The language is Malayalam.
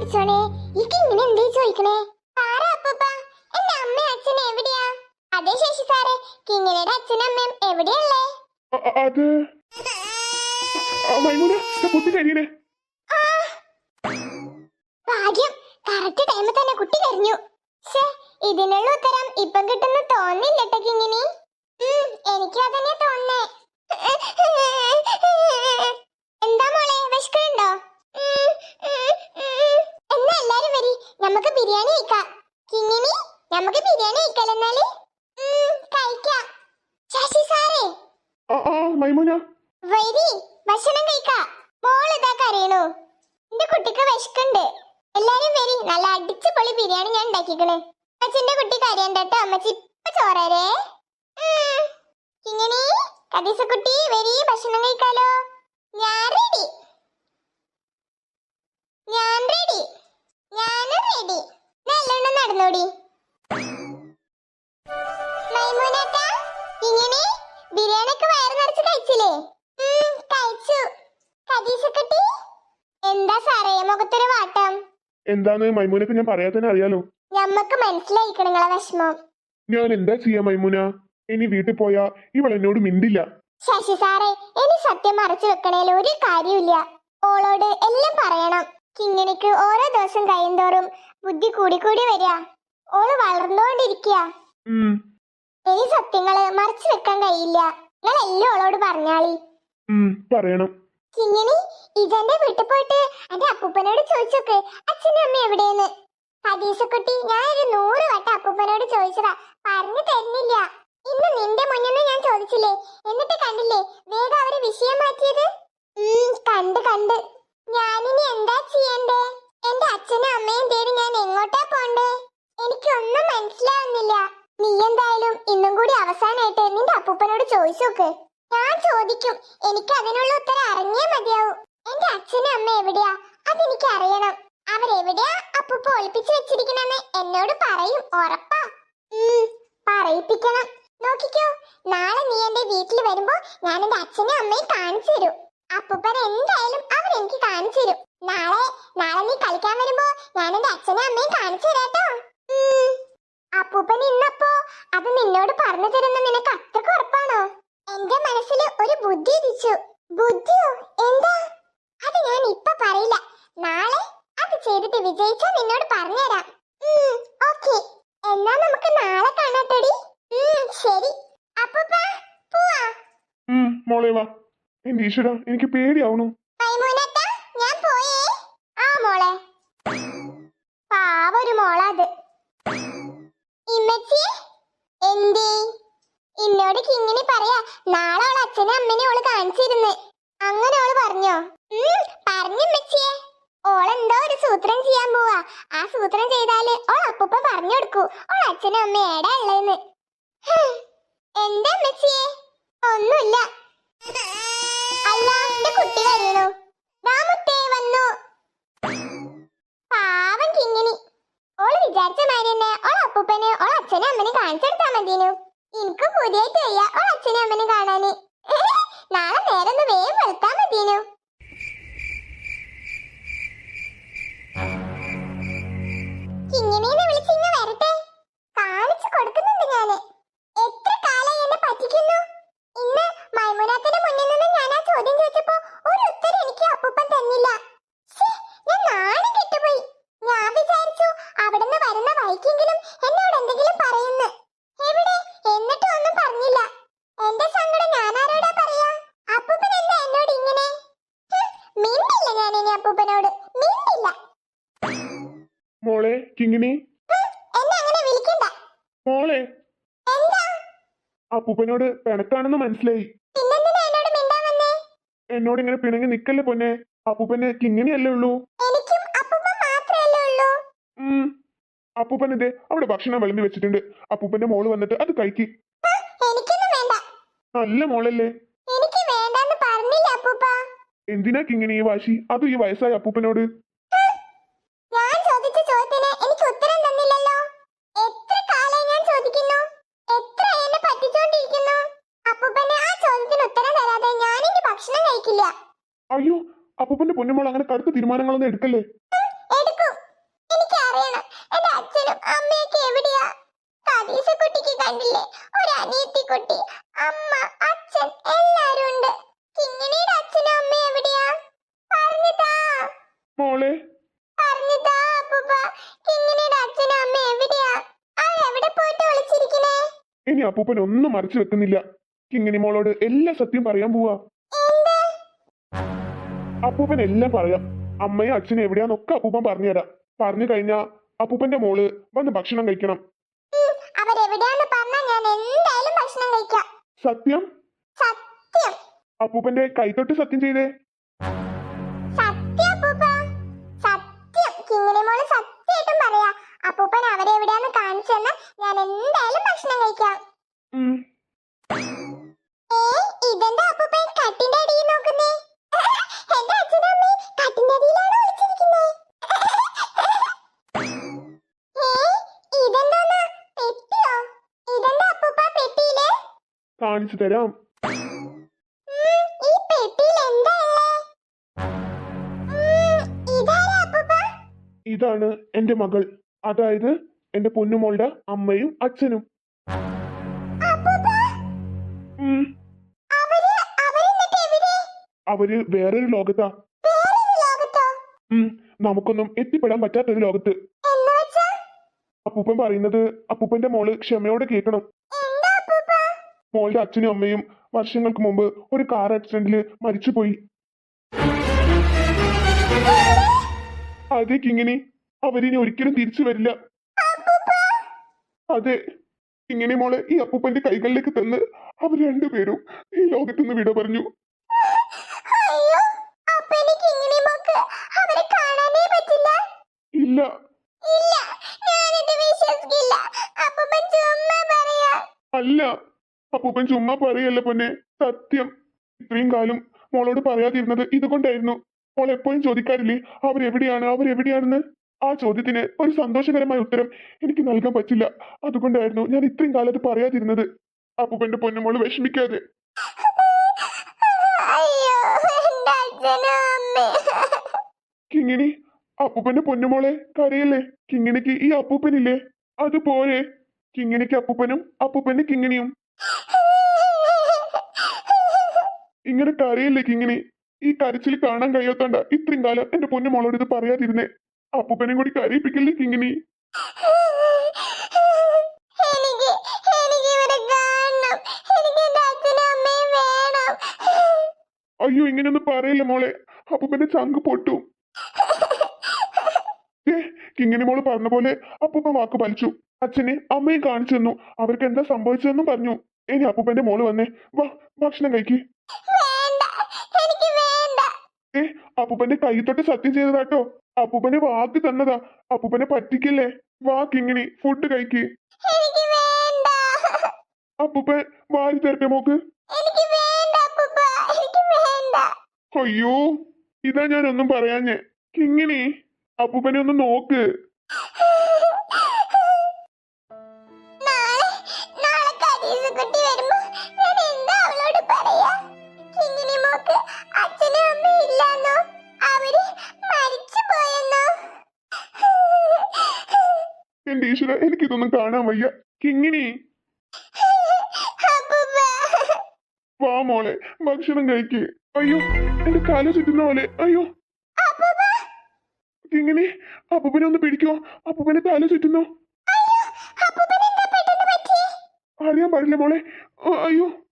പഠിച്ചോനെ ഇക്ക് ഇങ്ങനെ എന്തേ ചോദിക്കണേ? ആരാ അപ്പ എന്റെ അമ്മ അച്ഛൻ എവിടെയാ? അതെ ശശി സാറേ കിങ്ങിണിയുടെ അച്ഛനും അമ്മയും എവിടെയല്ലേ? അത് മൈമൂന കുട്ടി കരിയണേ. ഭാഗ്യം കറക്റ്റ് ടൈമിൽ തന്നെ കുട്ടി കരഞ്ഞു. ഛേ ഇതിനുള്ള ഉത്തരം ഇപ്പം കിട്ടുന്ന തോന്നില്ലട്ടെ കിങ്ങിനി എനിക്കും അതന്നെ തോന്നേ എന്താ മോളെ വിശക്കുന്നുണ്ടോ ഉം, ഉം, ഉം. എന്നാ എല്ലാരും വരി നമുക്ക് ബിരിയാണി കഴിക്കാം കിങ്ങിണി നമുക്ക് ബിരിയാണി കഴിക്കലെന്നാൽ ഉം, കഴിക്കാം ശശി സാറേ ആ ആ മൈമൂന വരി ഭക്ഷണം കഴിക്കാം മോൾ ഇതാ കരയണു എന്റെ കുട്ടിക്ക് വിശക്കുണ്ട് എല്ലാരും വരി. നല്ല അടിച്ച് പൊളി ബിരിയാണി ഞാൻ ഉണ്ടാക്കിക്കണ്. അച്ഛന്റെ കുട്ടി കരയണ്ടട്ടോ അമ്മച്ചി ഇപ്പൊ ചോറേ ഇങ്ങനെ കദീസ കുട്ടി വരി ഭക്ഷണം കഴിക്കാലോ. ഞാൻ റെഡി ഞാൻ റെഡി ഞാനും റെഡി നല്ലോണം നടന്നോടി. എന്താണ് മൈമൂനക്ക് ഞാൻ പറയാതെ തന്നെ അറിയാലോ. ഞമ്മക്ക് മനസ്സിലായിക്കണ നിങ്ങളെ വിഷമം. ഞാൻ എന്താ ചെയ്യാ മൈമൂന? ഇനി വീട്ടിൽ പോയാ ഇവൾ എന്നോട് മിണ്ടില്ല. ശശി സാറേ ഇനി സത്യം മറച്ചു വെക്കണേൽ ഒരു കാര്യമില്ല ഓളോട് എല്ലാം പറയണം. കിങ്ങിണിക്ക് ഓരോ ദിവസം കഴിയുന്തോറും ബുദ്ധി കൂടി വരിക. ഓൾ വളർന്നുകൊണ്ടിരിക്കുക. ഇനി സത്യങ്ങൾ മറച്ചു വെക്കാൻ കഴിയില്ല. നിങ്ങൾ എല്ലാം ഓളോട് പറഞ്ഞാളി. പറയണം. കിങ്ങിണി ഇജന്റെ വീട്ടിൽ പോയിട്ട് എന്റെ അപ്പൂപ്പനോട് ചോദിച്ചോക്ക് അച്ഛനും അമ്മ എവിടെയെന്ന്? ഹദീസക്കുട്ടി ഞാൻ ഒരു നൂറ് വട്ടം അപ്പൂപ്പനോട് ചോദിച്ചതാ പറഞ്ഞു തരുന്നില്ല. ഇന്ന് നിന്റെ മുന്നിൽ ഞാൻ ചോദിച്ചില്ലേ? എന്നിട്ട് കണ്ടില്ലേ വേഗം അവർ വിഷയം മാറ്റിയത്? കണ്ട് കണ്ട്. ഞാനിനി എന്താ ചെയ്യണ്ടേ? എന്റെ അച്ഛനും അമ്മയും തേടി ഞാൻ എങ്ങോട്ടാ പോണ്ടേ? എനിക്കൊന്നും മനസ്സിലാവുന്നില്ല. നീ എന്തായാലും ഇന്നും കൂടി അവസാനായിട്ട് നിന്റെ അപ്പൂപ്പനോട് ചോദിച്ചോക്ക്. ഞാൻ ചോദിക്കും. എനിക്ക് അതിനുള്ള ഉത്തരം അറിഞ്ഞേ മതിയാവൂ. എന്റെ അച്ഛനും അമ്മ എവിടെയാ? അതെനിക്ക് അറിയണം അവരെവിടെയാ അപ്പൂപ്പ ഒളിപ്പിച്ചു വെച്ചിരിക്കണെന്ന് എന്നോട് പറയും ഉറപ്പാ. പറയിപ്പിക്കണം. നോക്കിക്കോ നാളെ നീ എന്റെ വീട്ടിൽ വരുമ്പോ ഞാൻ എന്റെ അച്ഛനും അമ്മയും കാണിച്ചു തരും. അപ്പൂപ്പൻ എന്തായാലും അവരെനിക്ക് കാണിച്ചു തരും. നാളെ നാളെ നീ കളിക്കാൻ വരുമ്പോ ഞാൻ എന്റെ അച്ഛനും അമ്മയും കാണിച്ചു തരാട്ടോ. അപ്പൂപ്പൻ ഇന്നപ്പോ അത് നിന്നോട് പറഞ്ഞു തരുന്ന നിനക്ക് അത്രയ്ക്ക് ഉറപ്പാണോ? എന്റെ മനസ്സിൽ ഒരു ബുദ്ധി ഇരിച്ചു ബുദ്ധിയോ? എന്താ? അത് ഞാൻ ഇപ്പൊ പറയില്ല. നാളെ അത് ചെയ്തിട്ട് വിജയിച്ചാ നിന്നോട് പറഞ്ഞുതരാം. ഓക്കെ എന്നാ നമുക്ക് നാളെ കാണാട്ടടി. ശരി. മോളെ വാ. എന്റെ ഈശ്വര എനിക്ക് പേടിയാവണു. ഞാൻ പോയേ. ആ മോളെ. പാവൊരു മോളത്. ഇമ്മച്ചി എന്തേ? ഇന്നോട് കിങ്ങിണി പറയാ നാളെ അവളെ അച്ഛനും അമ്മനെ ഓൾ കാണിച്ചിരുന്ന്. അങ്ങനെ ഓൾ പറഞ്ഞോ. പറഞ്ഞു ഇമ്മച്ചിയെ ഓളെന്തോ ഒരു സൂത്രം ചെയ്യാൻ പോവാ. ആ സൂത്രം ചെയ്താൽ ഓൾ അപ്പൂപ്പ പറഞ്ഞു കൊടുക്കൂ. ഓൾ അച്ഛനും അമ്മ ഏടാ ഉള്ളേന്ന്. എന്താ മെച്ചിയെ ഒന്നുമില്ല. അല്ല എന്റെ കുട്ടി കരയണു ദാമുത്തേ വന്നു. പാവം കിങ്ങിനി ഓൾ വിചാരിച്ച മാതിരി തന്നെ ഓൾ അപ്പൂപ്പനെ ഓൾ അച്ഛനും അമ്മനെ കാണിച്ചെടുത്താ മതിനു എനിക്ക് പുതിയായിട്ട് വയ്യ ഓൾ അച്ഛനും അമ്മനെ കാണാന്. ഒന്ന് വേഗം വെളുത്താ മതിനു മോളെ. അപ്പൂപ്പനോട് പിണക്കാണെന്ന് മനസ്സിലായി. എന്നോട് ഇങ്ങനെ പിണങ്ങി നിക്കല്ലേ പൊന്നെ? അപ്പൂപ്പന് കിങ്ങിണിയല്ലേ ഉള്ളൂ? അപ്പൂപ്പൻ ഇതേ അവിടെ ഭക്ഷണം വിളമ്പി വെച്ചിട്ടുണ്ട്. അപ്പൂപ്പന്റെ മോൾ വന്നിട്ട് അത് കഴിക്ക്. നല്ല മോളല്ലേ? എന്തിനാ കിങ്ങിണി ഈ വാശി? അതും ഈ വയസ്സായ അപ്പൂപ്പനോട്. സമ്മതിക്കില്ല അയ്യോ അപ്പൂപ്പന്റെ പൊന്നുമോൾ അങ്ങനെ കടുത്ത തീരുമാനങ്ങളൊന്നും എടുക്കല്ലേ? എനിക്ക് അച്ഛനും എവിടെയാ? കണ്ടില്ലേ ഒരു അനിയത്തി കുട്ടി അമ്മ അച്ഛൻ എല്ലാരും ഉണ്ട്. അച്ഛനും എവിടെയാ? മോളെ? അച്ഛനും എവിടെയാ? പോയിട്ട് ഇനി അപ്പൂപ്പൻ ഒന്നും മറിച്ചു വെക്കുന്നില്ല. കിങ്ങിനി മോളോട് എല്ലാ സത്യം പറയാൻ പോവാ. അപ്പൂപ്പൻ എല്ലാം പറയാം അമ്മയും അച്ഛനും എവിടെയാന്നൊക്കെ അപ്പൂപ്പൻ പറഞ്ഞുതരാം. പറഞ്ഞു കഴിഞ്ഞാ അപ്പൂപ്പന്റെ മോൾ വന്ന് ഭക്ഷണം കഴിക്കണം. സത്യം? സത്യം. അപ്പൂപ്പന്റെ കൈതൊട്ട് സത്യം ചെയ്തേ. സത്യം സത്യം. കിങ്ങിണി മോൾ സത്യമായിട്ടും കാണിച്ചു തരാം. ഇതാണ് എന്റെ മകൾ. അതായത് എന്റെ പൊന്നുമോളുടെ അമ്മയും അച്ഛനും. അവർ വേറൊരു ലോകത്താ. നമുക്കൊന്നും എത്തിപ്പെടാൻ പറ്റാത്തൊരു ലോകത്ത്. അപ്പൂപ്പൻ പറയുന്നത് അപ്പൂപ്പന്റെ മോൾ ക്ഷമയോടെ കേൾക്കണം. മോളുടെ അച്ഛനും അമ്മയും വർഷങ്ങൾക്ക് മുമ്പ് ഒരു കാർ ആക്സിഡന്റിൽ മരിച്ചുപോയി. അതെ കിങ്ങിണി അവരിനി ഒരിക്കലും തിരിച്ചു വരില്ല. അതെ ഇങ്ങനെ മോളെ ഈ അപ്പൂപ്പന്റെ കൈകളിലേക്ക് തന്ന് അവർ രണ്ടുപേരും ഈ ലോകത്തുനിന്ന് വിട പറഞ്ഞു. ഇല്ല. അല്ല. അപ്പൂപ്പൻ ചുമ്മാ പറയല്ല പൊന്നെ? സത്യം. ഇത്രയും കാലം മോളോട് പറയാതിരുന്നത് ഇതുകൊണ്ടായിരുന്നു. മോൾ എപ്പോഴും ചോദിക്കാറില്ലേ അവരെവിടെയാണ്? അവരെവിടെയാണെന്ന്? ആ ചോദ്യത്തിന് ഒരു സന്തോഷകരമായ ഉത്തരം എനിക്ക് നൽകാൻ പറ്റില്ല. അതുകൊണ്ടായിരുന്നു ഞാൻ ഇത്രയും കാലം അത് പറയാതിരുന്നത്. അപ്പൂപ്പന്റെ പൊന്നുമോൾ വിഷമിക്കാതെ. കിങ്ങിണി അപ്പൂപ്പന്റെ പൊന്നുമോളെ കരയല്ലേ? കിങ്ങിണിക്ക് ഈ അപ്പൂപ്പനില്ലേ? അതുപോലെ കിങ്ങിണിക്ക് അപ്പൂപ്പനും അപ്പൂപ്പന്റെ കിങ്ങിണിയും. ഇങ്ങനെ കരയല്ലേ ഇങ്ങനെ ഈ കരച്ചിൽ കാണാൻ കഴിയാത്തോണ്ട ഇത്രയും കാലം എന്റെ പൊന്നുമോളോട് ഇത് പറയാതിരുന്നേ. അപ്പൂപ്പനെയും കൂടി കരയിപ്പിക്കല്ലേ കിങ്ങിനി അയ്യോ ഇങ്ങനെയൊന്നും പറയല്ലേ മോളെ? അപ്പൂപ്പന്റെ ചങ്ക് പൊട്ടു. കിങ്ങിണി മോൾ പറഞ്ഞ പോലെ അപ്പൂപ്പൻ വാക്ക് പാലിച്ചു. അച്ഛനെ അമ്മയും കാണിച്ചു തന്നു. അവർക്ക് എന്താ സംഭവിച്ചതെന്നും പറഞ്ഞു. ഇനി അപ്പൂപ്പന്റെ മോൾ വന്നേ. വാ ഭക്ഷണം കഴിക്ക്. ഏ അപ്പൂപ്പന്റെ കൈത്തൊട്ട് തൊട്ട് സത്യം ചെയ്തതാട്ടോ. അപ്പൂപ്പന് വാക്ക് തന്നതാ. അപ്പൂപ്പനെ പറ്റിക്കല്ലേ? വാ കിങ്ങിണി ഫുഡ് കഴിക്ക്. അപ്പൂപ്പൻ വാരി തരട്ടെ മോക്ക്. അയ്യോ ഇതാ ഞാൻ ഒന്നും പറയാഞ്ഞേ. കിങ്ങിണി അപ്പൂപ്പനെ ഒന്ന് നോക്ക്. എന്റെ ഈശ്വര എനിക്കിതൊന്നും കാണാൻ വയ്യ. കിങ്ങിണി. വാ മോളെ ഭക്ഷണം കഴിക്ക്. അയ്യോ എന്റെ കാല ചുറ്റുന്ന പോലെ. അയ്യോ. കിങ്ങിണി അപ്പൂപ്പനെ ഒന്ന് പിടിക്കോ. അപ്പൂപ്പനെ തല ചുറ്റുന്നു. അറിയാൻ പാടില്ല മോളെ. അയ്യോ.